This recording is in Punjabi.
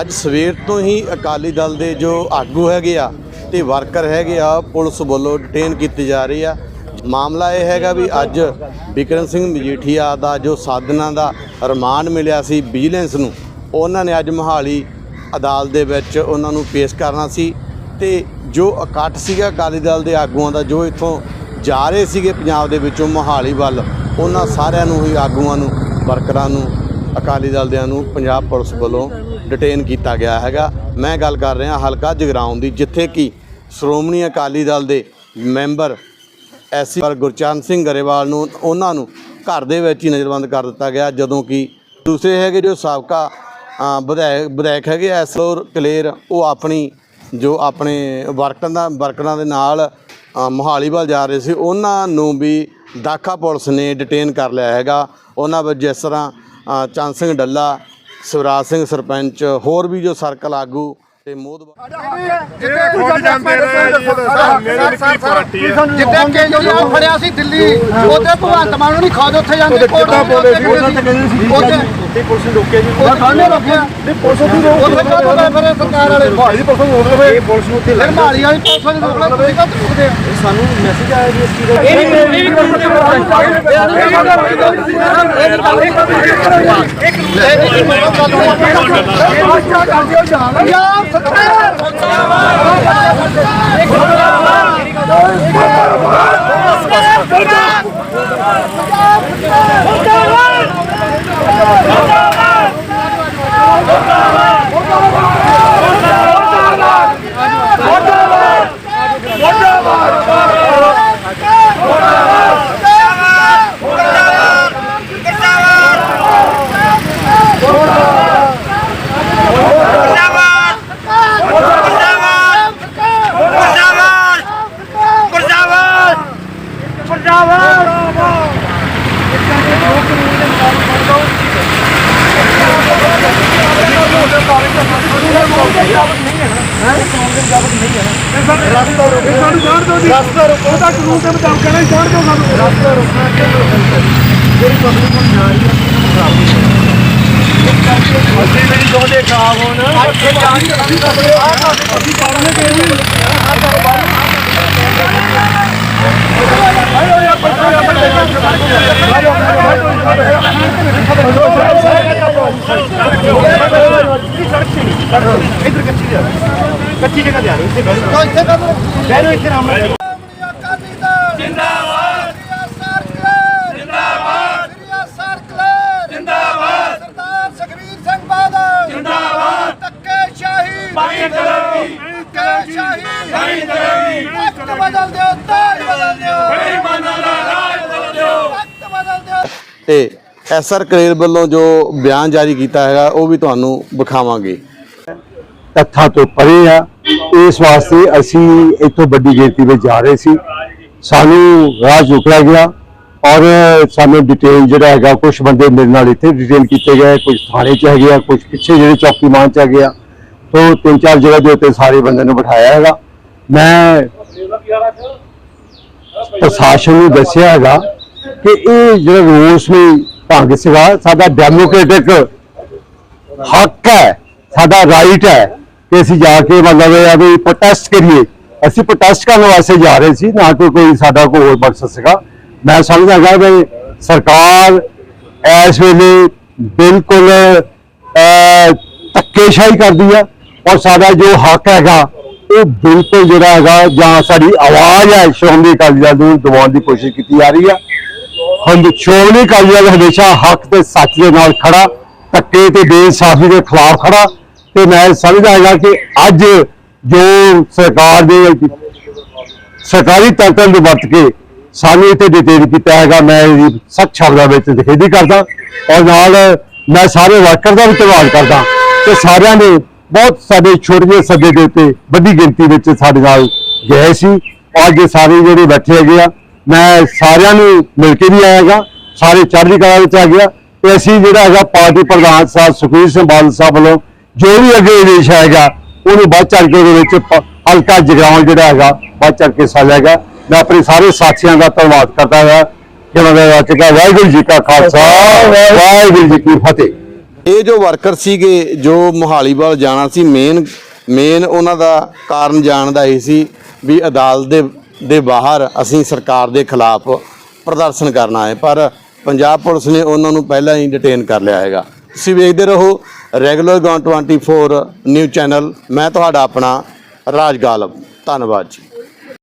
ਅੱਜ ਸਵੇਰ ਤੋਂ ਹੀ ਅਕਾਲੀ ਦਲ ਦੇ ਜੋ ਆਗੂ ਹੈਗੇ ਆ ਤੇ ਵਰਕਰ ਹੈਗੇ ਆ, ਪੁਲਿਸ ਵੱਲੋਂ ਡਿਟੇਨ ਕੀਤੀ ਜਾ ਰਹੀ ਆ। ਮਾਮਲਾ ਇਹ ਹੈਗਾ ਵੀ ਅੱਜ ਬਿਕਰਮ ਸਿੰਘ ਮਜੀਠੀਆ ਦਾ ਜੋ ਸਾਧਨਾ ਦਾ ਰਿਮਾਂਡ ਮਿਲਿਆ ਸੀ ਵਿਜੀਲੈਂਸ ਨੂੰ, ਉਹਨਾਂ ਨੇ ਅੱਜ ਮੋਹਾਲੀ ਅਦਾਲਤ ਦੇ ਵਿੱਚ ਉਹਨਾਂ ਨੂੰ ਪੇਸ਼ ਕਰਨਾ ਸੀ ਤੇ ਜੋ ਇਕੱਠ ਸੀਗਾ ਅਕਾਲੀ ਦਲ ਦੇ ਆਗੂਆਂ ਦਾ, ਜੋ ਇੱਥੋਂ ਜਾ ਰਹੇ ਸੀਗੇ ਪੰਜਾਬ ਦੇ ਵਿੱਚੋਂ ਮੋਹਾਲੀ ਵੱਲ, ਉਹਨਾਂ ਸਾਰਿਆਂ ਨੂੰ ਹੀ ਆਗੂਆਂ ਨੂੰ, ਵਰਕਰਾਂ ਨੂੰ, ਅਕਾਲੀ ਦਲ ਦਿਆਂ ਨੂੰ, ਪੰਜਾਬ ਪੁਲਿਸ ਵੱਲੋਂ ਡਿਟੇਨ ਕੀਤਾ ਗਿਆ ਹੈਗਾ। ਮੈਂ ਗੱਲ ਕਰ ਰਿਹਾ ਹਲਕਾ ਜਗਰਾਉਂ ਦੀ, ਜਿੱਥੇ ਕਿ ਸ਼੍ਰੋਮਣੀ ਅਕਾਲੀ ਦਲ ਦੇ ਮੈਂਬਰ ਐਸੀ ਪਰ ਗੁਰਚਰਨ ਸਿੰਘ ਗਰੇਵਾਲ ਨੂੰ ਉਹਨਾਂ ਨੂੰ ਘਰ ਦੇ ਵਿੱਚ ਹੀ ਨਜ਼ਰਬੰਦ ਕਰ ਦਿੱਤਾ ਗਿਆ, ਜਦੋਂ ਕਿ ਦੂਸਰੇ ਹੈਗੇ ਜੋ ਸਾਬਕਾ ਵਿਧਾਇਕ ਵਿਧਾਇਕ ਹੈਗੇ ਐਸਲੋਰ ਕਲੇਰ, ਉਹ ਆਪਣੀ ਜੋ ਆਪਣੇ ਵਰਕਰਾਂ ਦਾ, ਵਰਕਰਾਂ ਦੇ ਨਾਲ ਮੋਹਾਲੀ ਵੱਲ ਜਾ ਰਹੇ ਸੀ। ਉਹਨਾਂ ਨੂੰ ਵੀ ਦਾਖਾ ਪੁਲਿਸ ਨੇ ਡਿਟੇਨ ਕਰ ਲਿਆ ਹੈਗਾ। ਉਹਨਾਂ ਵਿੱਚ ਜਿਸ ਤਰ੍ਹਾਂ ਚੰਦ ਸਿੰਘ ਡੱਲਾ ਸਵਰਾਜ ਸਿੰਘ ਸਰਪੰਚ ਹੋਰ ਵੀ ਜੋ ਸਰਕਲ ਆਗੂ ਤੇ ਮੋਦ ਖੁਦ ਜਾਂਦੇ ਰਹੇ ਜੀ ਇਹਦਾ ਮੇਰੀ ਨਿੱਕੀ ਪਾਰਟੀ ਹੈ ਜਿੱਦਾਂ ਕਿ ਜੋ ਉਹ ਫੜਿਆ ਸੀ ਦਿੱਲੀ ਉਹਦੇ ਭਗਵੰਤ ਮਾਨ ਨੂੰ ਨਹੀਂ ਖੋਦ ਉੱਥੇ ਜਾਂਦੇ ਕੋਰਟ ਕਿੱਦਾਂ ਬੋਲੇ ਸੀ ਉਹਨਾਂ ਤੇ ਕਹਿੰਦੇ ਸੀ ਉੱਥੇ ਪੁਲਿਸ ਨੇ ਰੋਕਿਆ ਜੀ ਉਹ ਖਾਣੇ ਰੋਕਿਆ ਤੇ ਪੁਲਿਸ ਨੂੰ ਰੋਕ ਉੱਥੇ ਗਏ ਫਿਰ ਸਰਕਾਰ ਵਾਲੇ ਭਾਈ ਦੀ ਪੁਲਿਸ ਨੂੰ ਰੋਕ ਲਵੇ ਇਹ ਪੁਲਿਸ ਨੂੰ ਉੱਥੇ ਮਾਲੀ ਵਾਲੀ ਪੁਲਿਸ ਨੂੰ ਰੋਕਣਾ ਤੁਸੀਂ ਕਾ ਰੁਕਦੇ ਸਾਨੂੰ ਮੈਸੇਜ ਆਇਆ ਜੀ ਇਸ ਚੀਜ਼ ਦਾ ਪੰਜਾਬ ਸਰਕਾਰ ਰਸਤਾ ਰੋਕੋ ਉਹਦਾ ਕਾਨੂੰਨ ਦੇ ਮੁਤਾਬਕ ਕਹਿਣਾ ਛੱਡ ਦਿਓ ਸਾਨੂੰ ਰਸਤਾ ਰੋਕਣਾ ਕਿਉਂ ਜਿਹੜੀ ਪਬਲਿਕ ਨੂੰ ਜਾ ਰਹੀ ਹੈ ਅਸੀਂ ਵੀ ਚਾਹੁੰਦੇ ਖਰਾਬ ਹੋਣ ਅਸੀਂ ਜਾਣ ਅਸੀਂ ਪਾਉਣੇ ਤੇ ਇੱਧਰ ਕੱਚੀ ਜਾ ਕੱਚੀ ਜਗ੍ਹਾ ਜਾ ਰਹੀ ਇੱਥੇ ਬੈਠੋ ਇੱਥੇ ਕਦੋਂ ਬੈਠੋ ਇੱਥੇ ਆਰਾਮ ਨਾਲ ਜਿੰਦਾਬਾਦ ਜਿੰਦਾਬਾਦ ਜਿੰਦਾਬਾਦ ਸਰਦਾਰ ਸੁਖਬੀਰ ਸਿੰਘ ਬਾਦਲ ਜਿੰਦਾਬਾਦ ਧੱਕੇ ਸ਼ਾਹੀ ਬਾਈ ਕਰੇਗੀ ਧੱਕੇ ਸ਼ਾਹੀ ਬਾਈ ਕਰੇਗੀ ਵਕਤ ਬਦਲ ਦਿਓ ਤਾਜ ਬਦਲ ਦਿਓ ਬੇਈਮਾਨਾਂ ਦਾ ਰਾਜ ਬਦਲ ਦਿਓ ਵਕਤ ਬਦਲ ਦਿਓ ਤੇ ਐਸਆਰ ਕਲੇਰ ਵੱਲੋਂ ਜੋ ਬਿਆਨ ਜਾਰੀ ਕੀਤਾ ਹੈਗਾ, ਉਹ ਵੀ ਤੁਹਾਨੂੰ ਵਿਖਾਵਾਂਗੇ। ਤੱਥਾਂ ਤੋਂ ਪਰੇ ਆ। ਇਸ ਵਾਸਤੇ ਅਸੀਂ ਇੱਥੋਂ ਵੱਡੀ ਗਿਣਤੀ ਵਿੱਚ ਜਾ ਰਹੇ ਸੀ। ਸਾਨੂੰ ਰਾਹ ਰੁਕਿਆ ਗਿਆ ਔਰ ਸਾਨੂੰ ਡਿਟੇਲ ਜਿਹੜਾ ਹੈਗਾ ਕੁਝ ਬੰਦੇ ਮੇਰੇ ਨਾਲ ਇੱਥੇ ਡਿਟੇਲ ਕੀਤੇ ਗਏ ਕੁਝ ਥਾਣੇ ਚ ਹੈਗੇ ਆ ਕੁਝ ਪਿੱਛੇ ਜਿਹੜੇ ਚੌਕੀਮਾਨ ਚ ਹੈਗੇ ਆ। ਤੋਂ ਤਿੰਨ ਚਾਰ ਜਗ੍ਹਾ ਦੇ ਉੱਤੇ ਸਾਰੇ ਬੰਦੇ ਨੂੰ ਬਿਠਾਇਆ ਹੈਗਾ। ਮੈਂ ਪ੍ਰਸ਼ਾਸਨ ਨੂੰ ਦੱਸਿਆ ਹੈਗਾ ਕਿ ਇਹ ਜਿਹੜਾ ਰੋਸ ਨੂੰ ਭੰਗ ਸੀਗਾ, ਸਾਡਾ ਡੈਮੋਕ੍ਰੈਟਿਕ ਹੱਕ ਹੈ, ਸਾਡਾ ਰਾਈਟ ਹੈ। ਕਿ ਅਸੀਂ ਜਾ ਕੇ ਮਤਲਬ ਇਹ ਆ ਵੀ ਪ੍ਰੋਟੈਸਟ ਕਰੀਏ। ਅਸੀਂ ਪ੍ਰੋਟੈਸਟ ਕਰਨ ਵਾਸਤੇ ਜਾ ਰਹੇ ਸੀ, ਨਾ ਕਿ ਕੋਈ ਸਾਡਾ ਕੋਈ ਹੋਰ ਮਕਸਦ ਸੀਗਾ। ਮੈਂ ਸਮਝਦਾ ਹੈਗਾ ਵੀ ਸਰਕਾਰ ਇਸ ਵੇਲੇ ਬਿਲਕੁਲ ਧੱਕੇਸ਼ਾਹੀ ਕਰਦੀ ਆ ਔਰ ਸਾਡਾ ਜੋ ਹੱਕ ਹੈਗਾ, ਉਹ ਬਿਲਕੁਲ ਜਿਹੜਾ ਹੈਗਾ, ਜਾਂ ਸਾਡੀ ਆਵਾਜ਼ ਹੈ, ਸ਼੍ਰੋਮਣੀ ਅਕਾਲੀ ਦਲ ਨੂੰ ਦਬਾਉਣ ਦੀ ਕੋਸ਼ਿਸ਼ ਕੀਤੀ ਜਾ ਰਹੀ ਆ। ਹੰਦ ਸ਼੍ਰੋਮਣੀ ਅਕਾਲੀ ਦਲ ਹਮੇਸ਼ਾ ਹੱਕ ਤੇ ਸੱਚ ਦੇ ਨਾਲ ਖੜਾ, ਧੱਕੇ ਤੇ ਬੇਇਨਸਾਫੀ ਦੇ ਖਿਲਾਫ ਖੜਾ। ਤੇ ਮੈਂ ਸਮਝਦਾ ਹੈਗਾ ਕਿ ਅੱਜ ਜੋ ਸਰਕਾਰ ਦੇ ਸਰਕਾਰੀ ਤਾਕਤਾਂ ਨੂੰ ਵਰਤ ਕੇ ਸਾਨੂੰ ਇੱਥੇ ਡਿਟੇਨ ਕੀਤਾ ਹੈਗਾ, ਮੈਂ ਇਹਦੀ ਸਖਤ ਸ਼ਬਦਾਂ ਵਿੱਚ ਨਿਖੇਧੀ ਕਰਦਾ ਔਰ ਨਾਲ ਮੈਂ ਸਾਰੇ ਵਰਕਰ ਦਾ ਵੀ ਧੰਨਵਾਦ ਕਰਦਾ ਕਿ ਸਾਰਿਆਂ ਨੇ ਬਹੁਤ ਸਾਡੇ ਛੋਟੇ ਜਿਹੇ ਸੱਦੇ ਦੇ ਉੱਤੇ ਵੱਡੀ ਗਿਣਤੀ ਵਿੱਚ ਸਾਡੇ ਨਾਲ ਗਏ ਸੀ। ਅੱਜ ਸਾਰੇ ਜਿਹੜੇ ਬੈਠੇ ਹੈਗੇ ਆ, ਮੈਂ ਸਾਰਿਆਂ ਨੂੰ ਮਿਲ ਕੇ ਵੀ ਆਇਆਗਾ ਸਾਰੇ ਚੜ੍ਹਦੀ ਕਲਾ ਵਿੱਚ ਆ ਗਿਆ। ਤੇ ਅਸੀਂ ਜਿਹੜਾ ਹੈਗਾ ਪਾਰਟੀ ਪ੍ਰਧਾਨ ਸਾਹਿਬ ਸੁਖਬੀਰ ਸਿੰਘ ਬਾਦਲ ਸਾਹਿਬ ਵੱਲੋਂ ਜੋ ਵੀ ਅੱਗੇ ਆਦੇਸ਼ ਆਏਗਾ ਉਹਨੂੰ ਵੱਧ ਚੜ੍ਹ ਕੇ ਉਹਦੇ ਵਿੱਚ ਹਲਕਾ ਜਗਰਾਉਂ ਜਿਹੜਾ ਹੈਗਾ, ਵੱਧ ਚੜ੍ਹ ਕੇ ਹਿੱਸਾ ਲਏਗਾ ਮੈਂ ਆਪਣੇ ਸਾਰੇ ਸਾਥੀਆਂ ਦਾ ਧੰਨਵਾਦ ਕਰਦਾ ਹਾਂ ਕਿ ਦਾ ਵਾਚਕਾ ਵਾਹਿਗੁਰੂ ਜੀ ਕਾ ਖਾਲਸਾ, ਵਾਹਿਗੁਰੂ ਜੀ ਕੀ ਫਤਿਹ। ਇਹ ਜੋ ਵਰਕਰ ਸੀਗੇ, ਜੋ ਮੁਹਾਲੀ ਵੱਲ ਜਾਣਾ ਸੀ ਮੇਨ ਮੇਨ ਉਹਨਾਂ ਦਾ ਕਾਰਨ ਜਾਣ ਦਾ ਇਹ ਸੀ ਵੀ ਅਦਾਲਤ ਦੇ ਦੇ ਬਾਹਰ ਅਸੀਂ ਸਰਕਾਰ ਦੇ ਖਿਲਾਫ ਪ੍ਰਦਰਸ਼ਨ ਕਰਨਾ ਹੈ ਪਰ ਪੰਜਾਬ ਪੁਲਿਸ ਨੇ ਉਹਨਾਂ ਨੂੰ ਪਹਿਲਾਂ ਹੀ ਡਿਟੇਨ ਕਰ ਲਿਆ ਹੈਗਾ। ਤੁਸੀਂ ਵੇਖਦੇ ਰਹੋ ਰੈਗੂਲਰ ਗੌਨ 24 ਨਿਊਜ਼ ਚੈਨਲ ਮੈਂ ਤੁਹਾਡਾ ਆਪਣਾ ਰਾਜ ਗਾਲਬ ਧੰਨਵਾਦ ਜੀ।